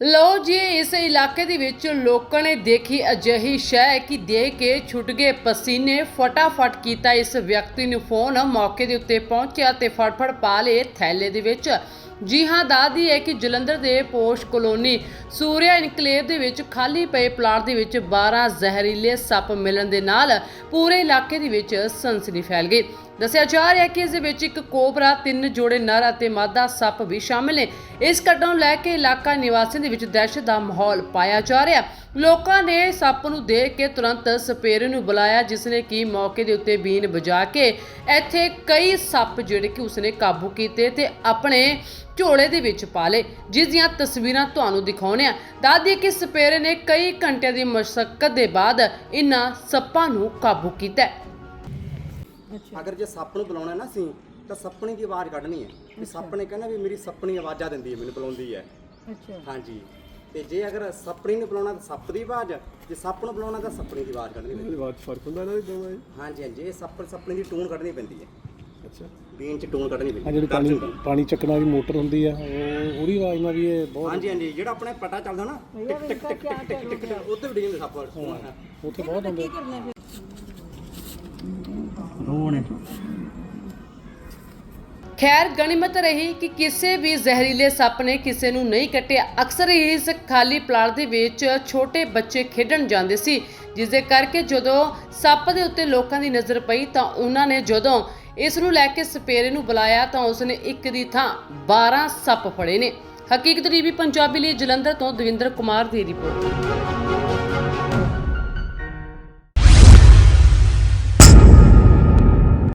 ਲਓ ਜੀ, ਇਸ ਇਲਾਕੇ ਦੇ ਵਿੱਚ ਲੋਕਾਂ ਨੇ ਦੇਖੀ ਅਜਿਹੀ ਸ਼ੈ ਕਿ ਦੇ ਕੇ ਛੁੱਟ ਗਏ ਪਸੀਨੇ। ਫਟਾਫਟ ਕੀਤਾ ਇਸ ਵਿਅਕਤੀ ਨੂੰ ਫੋਨ, ਮੌਕੇ ਦੇ ਉੱਤੇ ਪਹੁੰਚਿਆ ਤੇ ਫਟਫਟ ਪਾ ਲਏ ਥੈਲੇ ਦੇ ਵਿੱਚ। ਜੀ ਹਾਂ ਦੱਸਦੀ ਹੈ ਕਿ ਜਲੰਧਰ ਦੇ ਪੋਸ਼ ਕਲੋਨੀ ਸੂਰਿਆ ਇਨਕਲੇਵ ਦੇ ਵਿੱਚ ਖਾਲੀ ਪਏ ਪਲਾਟ ਦੇ ਵਿੱਚ 12 ਜ਼ਹਿਰੀਲੇ ਸੱਪ ਮਿਲਣ ਦੇ ਨਾਲ ਪੂਰੇ ਇਲਾਕੇ ਦੇ ਵਿੱਚ ਸਨਸਨੀ ਫੈਲ ਗਈ। ਦੱਸਿਆ ਜਾ ਰਿਹਾ ਹੈ ਕਿ ਇਸ ਦੇ ਵਿੱਚ ਇੱਕ ਕੋਬਰਾ, ਤਿੰਨ ਜੋੜੇ ਨਰ ਅਤੇ ਮਾਦਾ ਸੱਪ ਵੀ ਸ਼ਾਮਿਲ ਨੇ। ਇਸ ਘਟਨਾ ਨੂੰ ਲੈ ਕੇ ਇਲਾਕਾ ਨਿਵਾਸੀਆਂ ਦੇ ਵਿੱਚ ਦਹਿਸ਼ਤ ਦਾ ਮਾਹੌਲ ਪਾਇਆ ਜਾ ਰਿਹਾ। ਲੋਕਾਂ ਨੇ ਸੱਪ ਨੂੰ ਦੇਖ ਕੇ ਤੁਰੰਤ ਸਪੇਰੇ ਨੂੰ ਬੁਲਾਇਆ, ਜਿਸ ਨੇ ਕਿ ਮੌਕੇ ਦੇ ਉੱਤੇ ਬੀਨ ਵਜਾ ਕੇ ਇੱਥੇ ਕਈ ਸੱਪ ਜਿਹੜੇ ਕਿ ਉਸਨੇ ਕਾਬੂ ਕੀਤੇ ਤੇ ਆਪਣੇ ਝੋਲੇ ਦੇ ਵਿੱਚ ਪਾ ਲਏ। ਜਿਸ ਦੀਆਂ ਤਸਵੀਰਾਂ ਤੁਹਾਨੂੰ ਦਿਖਾਉਣੇ ਆ। ਦਾਦੀ ਕਿ ਸਪੇਰੇ ਨੇ ਕਈ ਘੰਟਿਆਂ ਦੀ ਮਸ਼ੱਕਤ ਦੇ ਬਾਅਦ ਇਨ੍ਹਾਂ ਸੱਪਾਂ ਨੂੰ ਕਾਬੂ ਕੀਤਾ ਹੈ। ਅਗਰ ਜੇ ਸੱਪ ਨੂੰ ਬੁਲਾਉਣਾ ਨਾ ਅਸੀਂ ਤਾਂ ਸੱਪਣੀ ਦੀ ਆਵਾਜ਼ ਕੱਢਣੀ ਹੈ। ਵੀ ਸੱਪ ਨੇ ਕਹਿਣਾ ਵੀ ਮੇਰੀ ਸੱਪਣੀ ਆਵਾਜ਼ਾਂ ਦਿੰਦੀ ਹੈ ਮੈਨੂੰ ਬੁਲਾਉਂਦੀ ਹੈ। ਅੱਛਾ। ਹਾਂਜੀ। ਤੇ ਜੇ ਅਗਰ ਸੱਪਣੀ ਨੂੰ ਬੁਲਾਉਣਾ ਤਾਂ ਸੱਪ ਦੀ ਆਵਾਜ਼ ਜੇ ਸੱਪ ਨੂੰ ਬੁਲਾਉਣਾ ਤਾਂ ਸੱਪਣੀ ਦੀ ਆਵਾਜ਼ ਕੱਢਣੀ ਪੈਂਦੀ ਇਹਦੇ ਬਾਅਦ ਫ਼ਰਕ ਹੁੰਦਾ ਇਹਨਾਂ ਦੇ ਦੋਵਾਂ 'ਚ? ਹੈ। ਹਾਂਜੀ ਹਾਂਜੀ। ਇਹ ਸੱਪ ਸੱਪਣੀ ਦੀ ਟੂਨ ਕੱਢਣੀ ਪੈਂਦੀ ਹੈ। ਅੱਛਾ। ਬੀਨ ਚ ਟੂਨ ਕੱਢਣੀ ਆ ਪੈਂਦੀ ਜਿਹੜੀ ਹੈ ਪਾਣੀ ਪਾਣੀ ਚੱਕਣ ਵਾਲੀ ਮੋਟਰ ਹੁੰਦੀ ਆ ਉਹ ਉਹਦੀ ਆਵਾਜ਼ ਨਾਲ ਵੀ ਇਹ ਬਹੁਤ ਹਾਂਜੀ ਹਾਂਜੀ ਜਿਹੜਾ ਆਪਣੇ ਪਟਾ ਚੱਲਦਾ ਨਾ ਟਿਕ ਟਿਕ ਟਿਕ ਟਿਕ ਟਿਕ ਟਿਕ ਟਿਕ ਉੱਤੇ ਵੀ ਡਿੱਗਦੇ ਸੱਪ ਉੱਥੇ ਬਹੁਤ ਹੁੰਦੇ ਕਰਨਾ ਫਿਰ? ਰੋਣੇ ਖੈਰ ਗਣਿਮਤ ਰਹੀ ਕਿ ਕਿਸੇ ਵੀ ਜ਼ਹਿਰੀਲੇ ਸੱਪ ਨੇ ਕਿਸੇ ਨੂੰ ਨਹੀਂ ਕੱਟਿਆ। ਅਕਸਰ ਇਸ ਖਾਲੀ ਪਲਾਟ ਦੇ ਵਿੱਚ ਛੋਟੇ ਬੱਚੇ ਖੇਡਣ ਜਾਂਦੇ ਸੀ ਜਿਸ ਦੇ ਕਰਕੇ ਜਦੋਂ ਸੱਪ ਦੇ ਉੱਤੇ ਲੋਕਾਂ ਦੀ ਨਜ਼ਰ ਪਈ ਤਾਂ ਉਹਨਾਂ ਨੇ ਜਦੋਂ ਇਸ ਨੂੰ ਲੈ ਕੇ ਸਪੇਰੇ ਨੂੰ ਬੁਲਾਇਆ ਤਾਂ ਉਸਨੇ ਇੱਕ ਦੀ ਥਾਂ 12 ਸੱਪ ਫੜੇ ਨੇ। ਹਕੀਕਤ ਟੀਵੀ ਪੰਜਾਬੀ ਲਈ ਜਲੰਧਰ ਤੋਂ ਦਵਿੰਦਰ ਕੁਮਾਰ ਦੀ ਰਿਪੋਰਟ।